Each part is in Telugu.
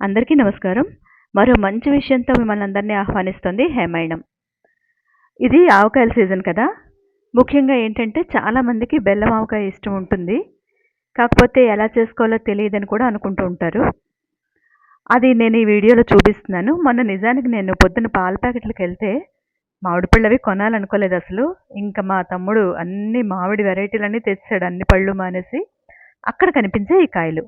అందరికీ నమస్కారం. మరో మంచి విషయంతో మిమ్మల్ని అందరినీ ఆహ్వానిస్తుంది హేమైణం ఇది ఆవకాయల సీజన్ కదా. ముఖ్యంగా ఏంటంటే చాలామందికి బెల్లం ఆవకాయ ఇష్టం ఉంటుంది. కాకపోతే ఎలా చేసుకోవాలో తెలియదని కూడా అనుకుంటూ ఉంటారు. అది నేను ఈ వీడియోలో చూపిస్తున్నాను. మొన్న నిజానికి నేను పొద్దున్న పాల ప్యాకెట్లకు వెళ్తే మామిడి పళ్ళు అవి కొనాలనుకోలేదు అసలు. ఇంకా మా తమ్ముడు అన్ని మామిడి వెరైటీలన్నీ తెచ్చాడు అన్ని పళ్ళు మానేసి. అక్కడ కనిపించే ఈ కాయలు.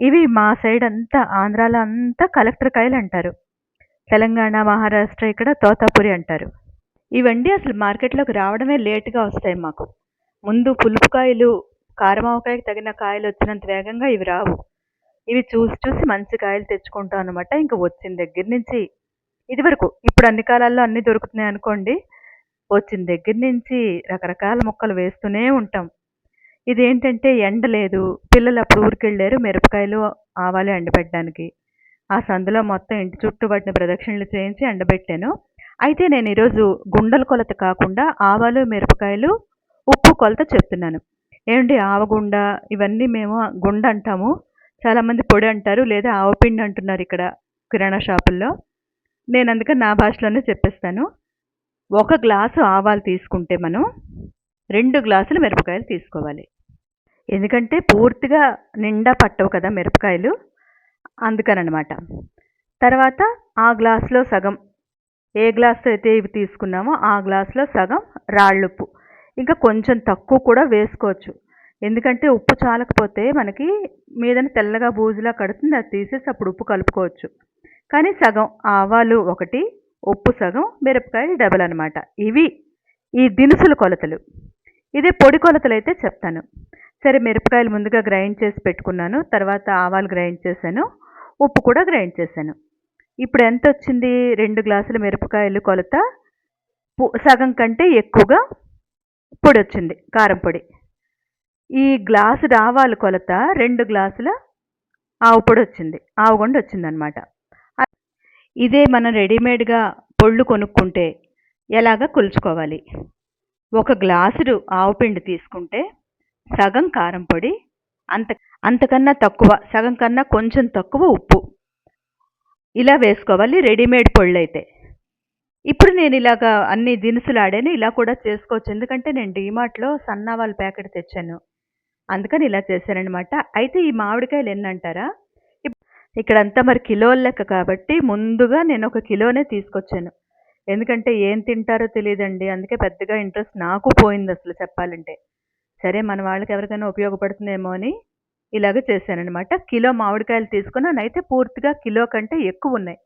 ఇవి మా సైడ్ అంతా ఆంధ్రాలో అంతా కలెక్టర్ కాయలు అంటారు. తెలంగాణ మహారాష్ట్ర ఇక్కడ తోతాపురి అంటారు. ఇవండి అసలు మార్కెట్లోకి రావడమే లేటుగా వస్తాయి మాకు. ముందు పులుపు కాయలు కారమావకాయకి తగిన కాయలు వచ్చినంత వేగంగా ఇవి రావు. ఇవి చూసి చూసి మంచి కాయలు తెచ్చుకుంటాం అనమాట ఇంకా వచ్చిన దగ్గర నుంచి ఇది వరకు ఇప్పుడు అన్ని కాలాల్లో అన్నీ దొరుకుతున్నాయి అనుకోండి వచ్చిన దగ్గర నుంచి రకరకాల మొక్కలు వేస్తూనే ఉంటాం. ఇదేంటంటే ఎండ లేదు. పిల్లలు అప్పుడు ఊరికెళ్ళారు మిరపకాయలు ఆవాలు ఎండబెట్టడానికి. ఆ సందులో మొత్తం ఇంటి చుట్టూ వాటిని ప్రదక్షిణలు చేయించి ఎండబెట్టాను. అయితే నేను ఈరోజు గుండల కొలత కాకుండా ఆవాలు మిరపకాయలు ఉప్పు కొలత చెప్తున్నాను. ఏమండి ఆవగుండ ఇవన్నీ మేము గుండ అంటాము. చాలామంది పొడి అంటారు లేదా ఆవపిండి అంటున్నారు ఇక్కడ కిరాణా షాపుల్లో. నేను అందుకని నా భాషలోనే చెప్పేస్తాను. ఒక గ్లాసు ఆవాలు తీసుకుంటే మనం రెండు గ్లాసులు మిరపకాయలు తీసుకోవాలి. ఎందుకంటే పూర్తిగా నిండా పట్టవు కదా మిరపకాయలు. అందుకనమాట తర్వాత ఆ గ్లాసులో సగం ఏ గ్లాస్ అయితే ఇవి తీసుకున్నామో ఆ గ్లాసులో సగం రాళ్ళుప్పు. ఇంకా కొంచెం తక్కువ కూడా వేసుకోవచ్చు. ఎందుకంటే ఉప్పు చాలకపోతే మనకి మీదన తెల్లగా బూజులా కడుతుంది అది తీసేసి అప్పుడు ఉప్పు కలుపుకోవచ్చు. కానీ సగం ఆవాలు ఒకటి ఉప్పు సగం మిరపకాయ డబల్ అనమాట. ఇవి ఈ దినుసుల కొలతలు. ఇదే పొడి కొలతలు అయితే చెప్తాను. సరే మిరపకాయలు ముందుగా గ్రైండ్ చేసి పెట్టుకున్నాను. తర్వాత ఆవాలు గ్రైండ్ చేశాను. ఉప్పు కూడా గ్రైండ్ చేశాను. ఇప్పుడు ఎంత వచ్చింది? రెండు గ్లాసుల మిరపకాయలు కొలత. సగం కంటే ఎక్కువగా పొడి వచ్చింది కారం పొడి. ఈ గ్లాసు ఆవాలు కొలత రెండు గ్లాసుల ఆవు పొడి వచ్చింది ఆవుగొండ వచ్చిందనమాట ఇదే మనం రెడీమేడ్గా పొళ్ళు కొనుక్కుంటే ఎలాగ కొలుచుకోవాలి? ఒక గ్లాసుడు ఆవు పిండి తీసుకుంటే సగం కారం పొడి అంత అంతకన్నా తక్కువ సగం కన్నా కొంచెం తక్కువ ఉప్పు. ఇలా వేసుకోవాలి రెడీమేడ్ పొళ్ళు అయితే ఇప్పుడు నేను ఇలాగా అన్ని దినుసులు ఆడాను ఇలా కూడా చేసుకోవచ్చు. ఎందుకంటే నేను డీమార్ట్లో సన్నావాల ప్యాకెట్ తెచ్చాను. అందుకని ఇలా చేశానమాట అయితే ఈ మామిడికాయలు ఎన్ని అంటారా ఇక్కడంతా మరి కిలోల లెక్క కాబట్టి ముందుగా నేను ఒక కిలోనే తీసుకొచ్చాను. ఎందుకంటే ఏం తింటారో తెలియదండి. అందుకే పెద్దగా ఇంట్రెస్ట్ నాకు పోయింది అసలు చెప్పాలంటే. సరే మన వాళ్ళకి ఎవరికైనా ఉపయోగపడుతుందేమో అని ఇలాగ చేశానమాట కిలో మామిడికాయలు తీసుకున్నాను అయితే పూర్తిగా కిలో కంటే ఎక్కువ ఉన్నాయి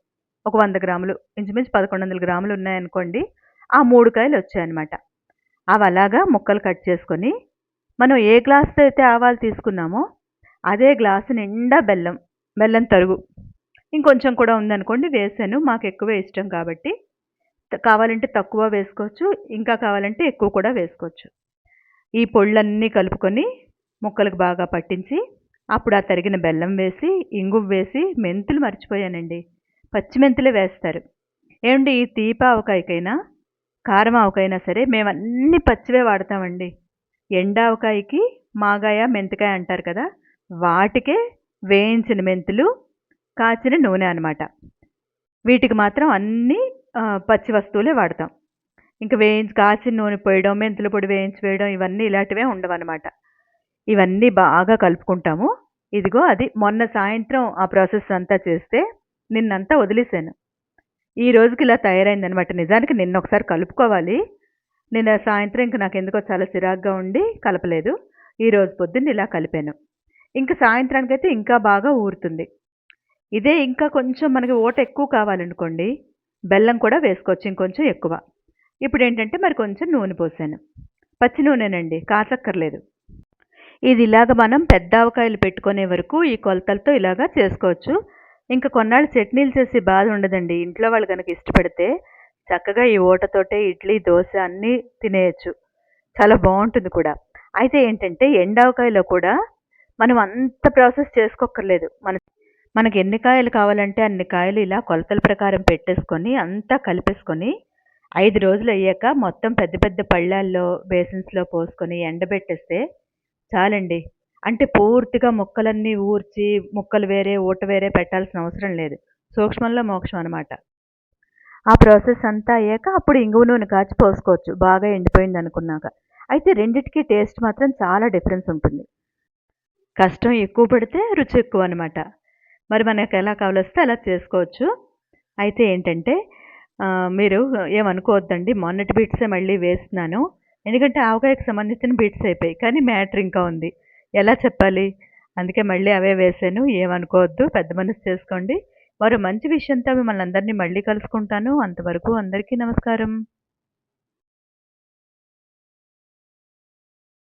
ఒక వంద గ్రాములు ఇంచుమించు పదకొండు వందల గ్రాములు ఉన్నాయనుకోండి ఆ మూడు కాయలు వచ్చాయన్నమాట. అవి అలాగా ముక్కలు కట్ చేసుకొని మనం ఏ గ్లాస్తో అయితే ఆవాలు తీసుకున్నామో అదే గ్లాసు నిండా బెల్లం బెల్లం తరుగు. ఇంకొంచెం కూడా ఉందనుకోండి వేసాను మాకు ఎక్కువ ఇష్టం కాబట్టి. కావాలంటే తక్కువ వేసుకోవచ్చు ఇంకా కావాలంటే ఎక్కువ కూడా వేసుకోవచ్చు. ఈ పొళ్ళన్నీ కలుపుకొని ముక్కలకు బాగా పట్టించి అప్పుడు ఆ తరిగిన బెల్లం వేసి ఇంగువ వేసి మెంతులు మర్చిపోయానండి. పచ్చిమెంతులే వేస్తారు. ఏమండి ఈ తీప ఆవకాయకైనా కారం ఆవకాయనా సరే మేము అన్ని పచ్చివే వాడతామండి. ఎండావకాయకి మాగాయ మెంతికాయ అంటారు కదా వాటికే వేయించిన మెంతులు కాచిన నూనె అనమాట వీటికి మాత్రం అన్ని పచ్చి వస్తువులే వాడతాం. ఇంకా వేయించి కాచిన నూనె పోయడం మెంతుల పొడి వేయించి వేయడం ఇవన్నీ ఇలాంటివే ఉండవన్నమాట. ఇవన్నీ బాగా కలుపుకుంటాము. ఇదిగో అది మొన్న సాయంత్రం ఆ ప్రాసెస్ అంతా చేస్తే నిన్నంతా వదిలేశాను ఈ రోజుకి ఇలా తయారైందనమాట నిజానికి నిన్న ఒకసారి కలుపుకోవాలి. నిన్న సాయంత్రం ఇంక నాకు ఎందుకో చాలా చిరాగ్గా ఉండి కలపలేదు. ఈ రోజు పొద్దున్న ఇలా కలిపాను. ఇంకా సాయంత్రానికైతే ఇంకా బాగా ఊరుతుంది. ఇదే ఇంకా కొంచెం మనకి ఓట ఎక్కువ కావాలనుకోండి బెల్లం కూడా వేసుకోవచ్చు ఇంకొంచెం ఎక్కువ. ఇప్పుడు ఏంటంటే మరి కొంచెం నూనె పోసాను. పచ్చి నూనెనండి కాచక్కర్లేదు ఇది ఇలాగ మనం పెద్ద ఆవకాయలు పెట్టుకునే వరకు ఈ కొలతలతో ఇలాగా చేసుకోవచ్చు. ఇంకా కొన్నాళ్ళు చట్నీలు చేసి బాధ ఉండదండి. ఇంట్లో వాళ్ళు కనుక ఇష్టపడితే చక్కగా ఈ ఓటతోటే ఇడ్లీ దోశ అన్నీ తినేయచ్చు. చాలా బాగుంటుంది కూడా. అయితే ఏంటంటే ఎండావకాయలో కూడా మనం అంత ప్రాసెస్ చేసుకోక్కర్లేదు. మన మనకి ఎన్ని కాయలు కావాలంటే అన్ని కాయలు ఇలా కొలతల ప్రకారం పెట్టేసుకొని అంతా కలిపేసుకొని ఐదు రోజులు అయ్యాక మొత్తం పెద్ద పెద్ద పళ్ళాల్లో బేసిన్స్లో పోసుకొని ఎండబెట్టేస్తే చాలండి. అంటే పూర్తిగా ముక్కలన్నీ ఊర్చి ముక్కలు వేరే ఊట వేరే పెట్టాల్సిన అవసరం లేదు. సూక్ష్మంలో మోక్షం అనమాట ఆ ప్రాసెస్ అంతా అయ్యాక అప్పుడు ఇంగువ నూనె కాచి పోసుకోవచ్చు. బాగా ఎండిపోయింది అనుకున్నాక. అయితే రెండిటికి టేస్ట్ మాత్రం చాలా డిఫరెన్స్ ఉంటుంది. కష్టం ఎక్కువ పడితే రుచి ఎక్కువ అనమాట మరి మనకు ఎలా కావాలొస్తే అలా చేసుకోవచ్చు. అయితే ఏంటంటే మీరు ఏమనుకోవద్దండి. మొన్నటి బీట్సే మళ్ళీ వేస్తున్నాను. ఎందుకంటే ఆవకాయకు సంబంధించిన బీట్స్ అయిపోయి కానీ మ్యాటర్ ఇంకా ఉంది. ఎలా చెప్పాలి? అందుకే మళ్ళీ అవే వేసాను ఏమనుకోవద్దు. పెద్ద మనసు చేసుకోండి. మరో మంచి విషయంతో మిమ్మల్ని అందరినీ మళ్ళీ కలుసుకుంటాను. అంతవరకు అందరికీ నమస్కారం.